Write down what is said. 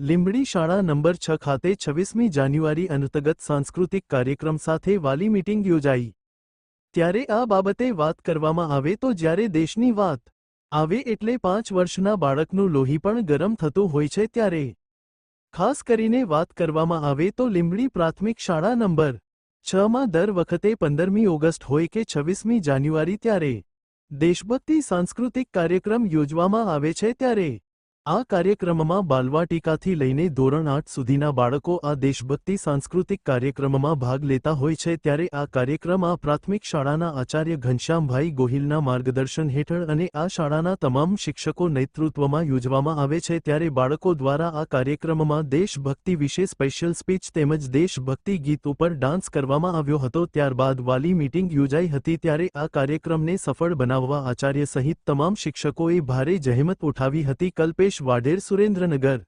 લીંબડી શાળા નંબર છ ખાતે છવ્વીસમી જાન્યુઆરી અંતર્ગત સાંસ્કૃતિક કાર્યક્રમ સાથે વાલી મીટિંગ યોજાઈ. ત્યારે આ બાબતે વાત કરવામાં આવે તો જ્યારે દેશની વાત આવે એટલે પાંચ વર્ષના બાળકનું લોહી પણ ગરમ થતું હોય છે ત્યારે. ખાસ કરીને વાત કરવામાં આવે તો લીંબડી પ્રાથમિક શાળા નંબર છમાં દર વખતે પંદરમી ઓગસ્ટ હોય કે છવ્વીસમી જાન્યુઆરી ત્યારે દેશભક્તિ સાંસ્કૃતિક કાર્યક્રમ યોજવામાં આવે છે ત્યારે આ કાર્યક્રમમાં બાલવાટિકાથી લઈને ધોરણ આઠ સુધીના બાળકો આ દેશભક્તિ સાંસ્કૃતિક કાર્યક્રમમાં ભાગ લેતા હોય છે ત્યારે આ કાર્યક્રમ આ પ્રાથમિક શાળાના આચાર્ય ઘનશ્યામભાઈ ગોહિલના માર્ગદર્શન હેઠળ અને આ શાળાના તમામ શિક્ષકો નેતૃત્વમાં યોજવામાં આવે છે ત્યારે બાળકો દ્વારા આ કાર્યક્રમમાં દેશભક્તિ વિશે સ્પેશિયલ સ્પીચ તેમજ દેશભક્તિ ગીત ઉપર ડાન્સ કરવામાં આવ્યો હતો. ત્યારબાદ વાલી મીટિંગ યોજાઈ હતી ત્યારે આ કાર્યક્રમને સફળ બનાવવા આચાર્ય સહિત તમામ શિક્ષકોએ ભારે જહેમત ઉઠાવી હતી. કલ્પેશ વાઢેર સુરેન્દ્રનગર.